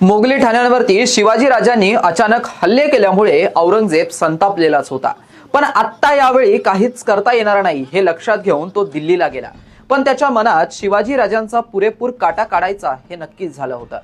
Mowgli ठाण्यांवरती Shivaji राजांनी अचानक हल्ले केल्यामुळे औरंगजेब संतापलेलाच होता. पण आत्ता यावेळी काहीच करता येणार नाही हे लक्षात घेऊन तो दिल्लीला गेला. पण त्याच्या मनात शिवाजी राजांचा पुरेपूर काटा काढायचा हे नक्कीच झालं होतं.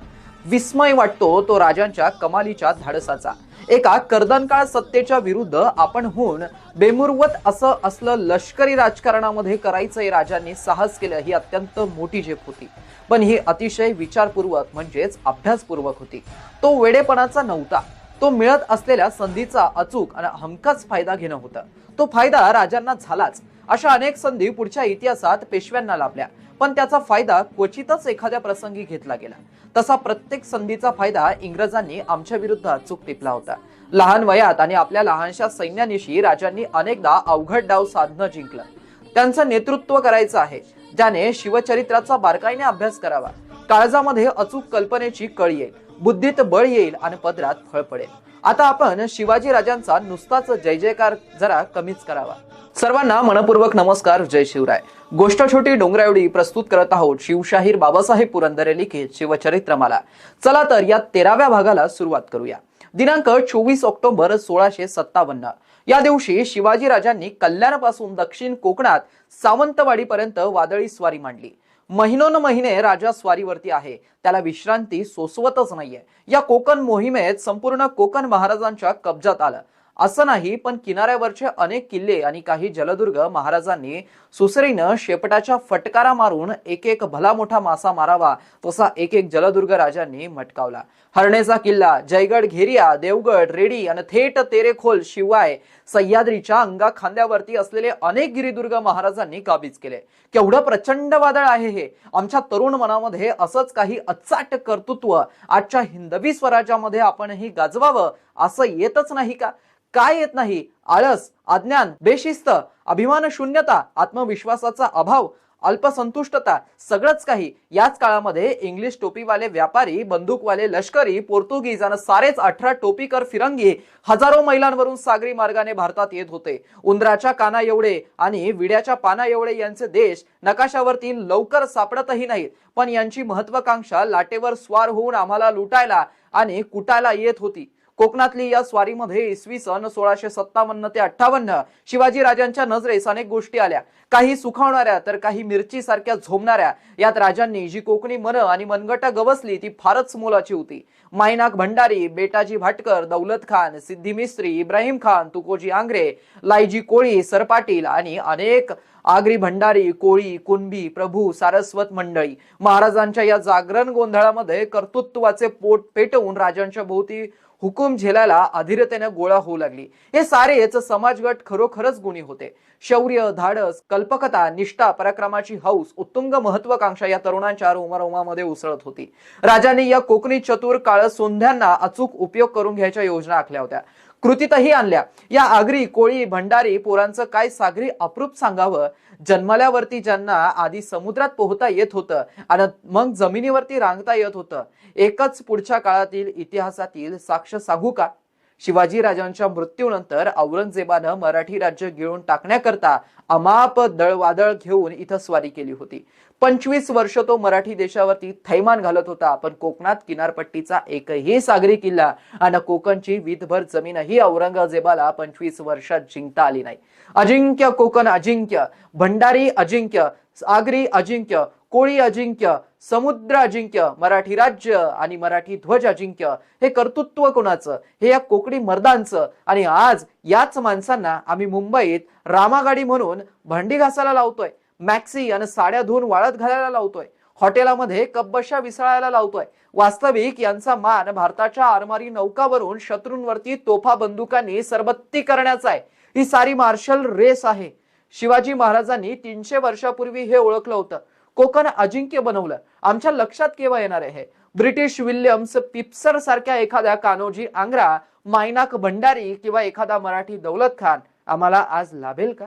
विस्मय वाटतो तो राजांच्या कमालीच्या धाडसाचा. एका कर्दनकाळ सत्तेच्या विरुद्ध आपण होऊन बेमुरवत असं असलं लष्करी राजकारणामध्ये करायचंय राजांनी साहस केलं ही अत्यंत मोठी झेप होती. पण ही अतिशय विचारपूर्वक म्हणजेच अभ्यासपूर्वक होती. तो वेडेपणाचा नव्हता. तो मिळत असलेल्या संधीचा अचूक आणि हमखास फायदा घेणं होतं. तो फायदा राजांना झालाच. अशा अनेक संधी पुढच्या इतिहासात पेशव्यांना लाभल्या. पण त्याचा फायदा क्वचितच एखाद्या प्रसंगी घेतला गेला. तसा प्रत्येक संधीचा फायदा इंग्रजांनी आमच्या विरुद्ध अचूक टिपला होता. लहान वयात आणि आपल्या लहानशा सैन्यानिशी राजांनी अनेकदा अवघड डाव साधणं जिंकलं. त्यांचं नेतृत्व करायचं आहे. ज्याने शिवचरित्राचा बारकाईने अभ्यास करावा. काळजामध्ये अचूक कल्पनेची कळ येईल. बुद्धीत बळ येईल आणि पदरात फळ पडेल. आता आपण शिवाजी राजांचा नुसताच जय जयकार जरा कमीच करावा. सर्वांना मनपूर्वक नमस्कार जय शिवराय. गोष्ट छोटी डोंगरावडी प्रस्तुत करत आहोत शिवशाहीर बाबासाहेब पुरंदरे लिखित शिवचरित्रमाला. चला तर या तेराव्या भागाला सुरुवात करूया. दिनांक चोवीस ऑक्टोबर सोळाशे सत्तावन्न. या दिवशी शिवाजी राजांनी कल्याणपासून दक्षिण कोकणात सावंतवाडीपर्यंत वादळी स्वारी मांडली. महिनोन महिने राजा स्वारीवरती आहे. त्याला विश्रांती सोसवतच नाहीये. या कोकण मोहिमेत संपूर्ण कोकण महाराजांच्या कब्जात आलं. असं नाही पण किनाऱ्यावरचे अनेक किल्ले आणि काही जलदुर्ग महाराजांनी सुसरीनं शेपटाच्या फटकारा मारून एक एक भला मोठा मासा मारावा तसा एक एक जलदुर्ग राजांनी मटकावला. हरणेचा किल्ला जयगड घेरिया देवगड रेडी आणि थेट तेरेखोल शिवाय सह्याद्रीच्या अंगा खांद्यावरती असलेले अनेक गिरिदुर्ग महाराजांनी काबीज केले. केवढं प्रचंड वादळ आहे हे! आमच्या तरुण मनामध्ये असंच काही अचाट कर्तृत्व आजच्या हिंदवी स्वराज्यामध्ये आपणही गाजवावं असं येतच नाही का? काय येत नाही? आळस अज्ञान बेशिस्त अभिमान शून्यता आत्मविश्वासाचा अभाव अल्पसंतुष्टता सगळंच काही. याच काळामध्ये इंग्लिश टोपीवाले व्यापारी बंदूकवाले लष्करी पोर्तुगीज आणि सारेच अठरा टोपीकर फिरंगी हजारो मैलांवरून सागरी मार्गाने भारतात येत होते. उंदराच्या काना एवढे आणि विड्याच्या पाना एवढे यांचे देश नकाशावरती लवकर सापडतही नाहीत. पण यांची महत्वाकांक्षा लाटेवर स्वार होऊन आम्हाला लुटायला आणि कुटायला येत होती. कोकणातली या स्वारीमध्ये इसवी सन सोळाशे सत्तावन्न ते अठ्ठावन्न शिवाजी राजांच्या नजरेस अनेक गोष्टी आल्या. काही सुखावणाऱ्या तर काही मिरची सारख्या झोमणाऱ्या. यात राजांनी जी कोकणी मन आणि मनगटा गवसली ती फारच मोलाची होती. मायनाक भंडारी बेटाजी भाटकर दौलत खान सिद्धी मिस्त्री इब्राहिम खान तुकोजी आंग्रे लायजी कोळी सरपाटील आणि अनेक आगरी भंडारी कोळी कुणबी प्रभू सारस्वत मंडळी. महाराजांच्या या जागरण गोंधळामध्ये कर्तृत्वाचे पोट पेटवून राजांच्या भोवती हुकूम झेलायला अधीरतेने गोळा होऊ लागली. हे सारेच समाजगट खरोखरच गुणी होते. शौर्य धाडस कल्पकता निष्ठा पराक्रमाची हौस उत्तुंग महत्वाकांक्षा या तरुणांच्या रोमारोमामध्ये उसळत होती. राजांनी या कोकणी चतुर काळ सोंध्यांना अचूक उपयोग करून घ्यायच्या योजना आखल्या होत्या. कृतीतही आणल्या. या आगरी कोळी भंडारी पोरांचं काय सागरी अप्रूप सांगावं? जन्मल्यावरती ज्यांना आधी समुद्रात पोहता येत होतं आणि मग जमिनीवरती रांगता येत होतं. एकच पुढच्या काळातील इतिहासातील साक्ष सांगू का? शिवाजी राजांच्या मृत्यूनंतर औरंगजेबानं मराठी राज्य गिळून टाकण्याकरता अमाप दळवादळ घेऊन इथं स्वारी केली होती. पंचवीस वर्ष तो मराठी देशावरती थैमान घालत होता पण कोकणात किनारपट्टीचा एकही सागरी किल्ला आणि कोकणची विधभर जमीनही औरंगजेबाला पंचवीस वर्षात जिंकता आली नाही. अजिंक्य कोकण अजिंक्य भंडारी अजिंक्य आगरी अजिंक्य कोळी अजिंक्य समुद्र अजिंक्य मराठी राज्य आणि मराठी ध्वज अजिंक्य हे कर्तृत्व कोणाचं? हे या कोकणी मर्दांचं. आणि आज याच माणसांना आम्ही मुंबईत रामागाडी म्हणून भांडी घासायला लावतोय. मॅक्सी आणि साड्या धुवून वाळत घालायला लावतोय. हॉटेलामध्ये कब्बशा विसळायला लावतोय. वास्तविक यांचा मान भारताच्या आरमारी नौकावरून शत्रूंवरती तोफा बंदुकांनी सरबत्ती करण्याचा आहे. ही सारी मार्शल रेस आहे. शिवाजी महाराजांनी तीनशे वर्षापूर्वी हे ओळखलं होतं. कोकण अजिंक्य बनवलं. आमच्या लक्षात केव्हा येणार आहे? ब्रिटिश विल्यम्स पिप्सर सारख्या एखाद्या कान्होजी आंग्रा मायनाक भंडारी किंवा एखादा मराठी दौलत खान आम्हाला आज लाभेल का?